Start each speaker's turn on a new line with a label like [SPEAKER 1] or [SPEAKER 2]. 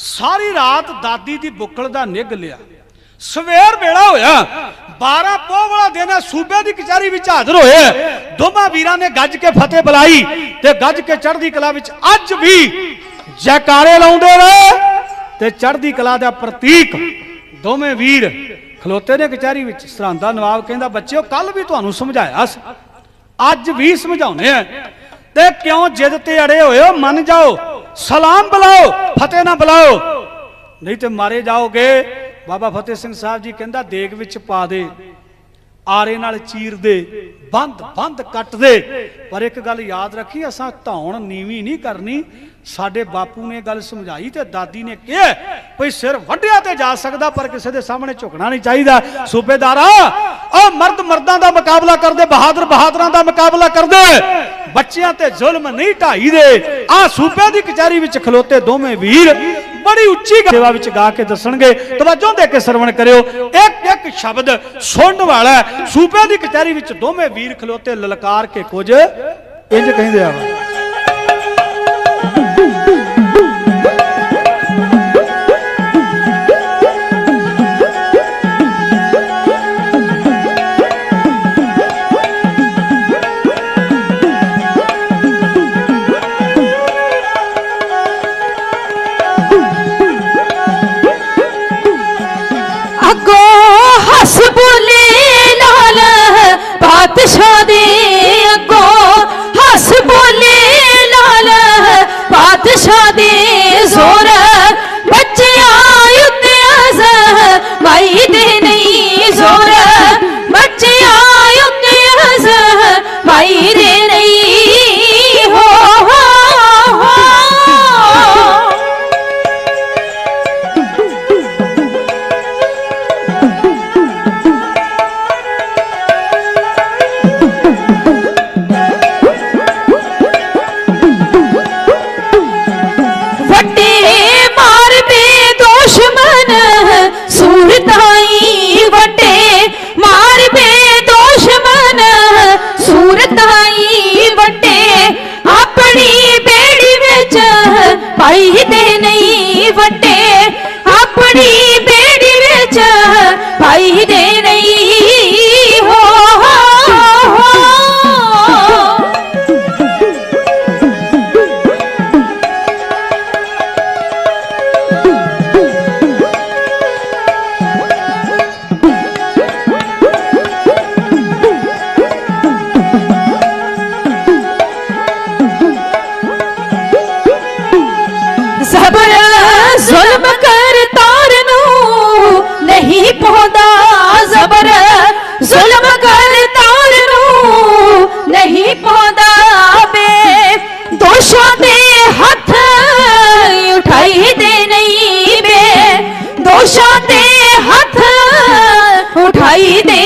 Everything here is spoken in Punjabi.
[SPEAKER 1] ਸਾਰੀ ਰਾਤ ਦਾਦੀ ਦੀ ਬੁੱਕਲ ਦਾ ਨਿੱਘ ਲਿਆ। ਸਵੇਰ ਵੇਲਾ ਹੋਇਆ 12 ਪੋਹ ਵਾਲਾ ਦਿਨ ਹੈ ਸੂਬੇ ਦੀ ਕਚਹਿਰੀ ਵਿੱਚ ਹਾਜ਼ਰ ਹੋਏ। ਦੋਵਾਂ ਵੀਰਾਂ ਨੇ ਗੱਜ ਕੇ ਫਤਿਹ ਬੁਲਾਈ ਤੇ ਗੱਜ ਕੇ ਚੜ੍ਹਦੀ ਕਲਾ ਵਿੱਚ ਅੱਜ ਵੀ ਜੈਕਾਰੇ ਲਾਉਂਦੇ ਰਹੇ ਤੇ ਚੜ੍ਹਦੀ ਕਲਾ ਦਾ ਪ੍ਰਤੀਕ ਦੋਵੇਂ ਵੀਰ ਖਲੋਤੇ ਨੇ ਕਚਹਿਰੀ ਵਿੱਚ। ਸਰਹੰਦਾ ਨਵਾਬ ਕਹਿੰਦਾ, ਬੱਚਿਓ ਕੱਲ ਵੀ ਤੁਹਾਨੂੰ ਸਮਝਾਇਆ ਸੀ। ਅੱਜ ਵੀ ਸਮਝਾਉਨੇ ਆ। ਤੇ ਕਿਉਂ ਜਿੱਦ ਤੇ ਅੜੇ ਹੋਏ ਹੋ? ਮੰਨ ਜਾਓ, ਸਲਾਮ ਬੁਲਾਓ, ਫਤਿਹ ਨਾ ਬੁਲਾਓ ਨਹੀਂ ਤੇ ਮਾਰੇ ਜਾਓਗੇ। ਬਾਬਾ ਫਤਿਹ ਸਿੰਘ ਸਾਹਿਬ ਜੀ ਕਹਿੰਦਾ, ਦੇਗ ਵਿੱਚ ਪਾ ਦੇ। ਆਰੇ ਨਾਲ ਚੀਰ ਦੇ। ਬੰਦ ਬੰਦ ਕੱਟ ਦੇ। ਪਰ ਇੱਕ ਗੱਲ ਯਾਦ ਰੱਖੀ, ਅਸਾਂ ਧੌਣ ਨੀਵੀਂ ਨਹੀਂ ਕਰਨੀ। ਸਾਡੇ ਬਾਪੂ ਨੇ ਗੱਲ ਸਮਝਾਈ ਤੇ ਦਾਦੀ ਨੇ ਕਿਹਾ, ਭਈ ਸਿਰ ਵੱਢਿਆ ਤੇ ਜਾ ਸਕਦਾ, ਪਰ ਕਿਸੇ ਦੇ ਸਾਹਮਣੇ ਝੁਕਣਾ ਨਹੀਂ ਚਾਹੀਦਾ। ਸੂਬੇਦਾਰਾ ਉਹ ਮਰਦ ਮਰਦਾਂ ਦਾ ਮੁਕਾਬਲਾ ਕਰਦੇ, ਬਹਾਦਰ ਬਹਾਦਰਾਂ ਦਾ ਮੁਕਾਬਲਾ ਕਰਦੇ। ਬੱਚਿਆਂ ਤੇ ਜ਼ੁਲਮ ਨਹੀਂ ਢਾਈ ਦੇ। ਆ ਸੂਬੇ ਦੀ ਕਚਹਿਰੀ ਵਿੱਚ ਖਲੋਤੇ ਦੋਵੇਂ ਵੀਰ। ਬੜੀ ਉੱਚੀ ਸੇਵਾ ਵਿੱਚ ਗਾ ਕੇ ਦੱਸਣਗੇ। ਤਵੱਜੋ ਦੇ ਕੇ ਸਰਵਣ ਕਰਿਓ। ਇੱਕ ਇੱਕ ਸ਼ਬਦ ਸੁਣਨ ਵਾਲਾ ਹੈ। ਸੂਬੇ ਦੀ ਕਚਹਿਰੀ ਵਿੱਚ ਦੋਵੇਂ ਵੀਰ ਖਲੋਤੇ ਲਲਕਾਰ ਕੇ ਕੁਝ ਇੰਜ ਕਹਿੰਦੇ ਆ।
[SPEAKER 2] আমাদের वटे अपनी बेड़ी विच पाई दे रही हो, हो, जुल्म कर तार नहीं पौधा जबर। जुल्म कर तार नहीं पौधा बे। दोषों दे हाथ उठाई दे नहीं बे। दोषों दे हाथ उठाई दे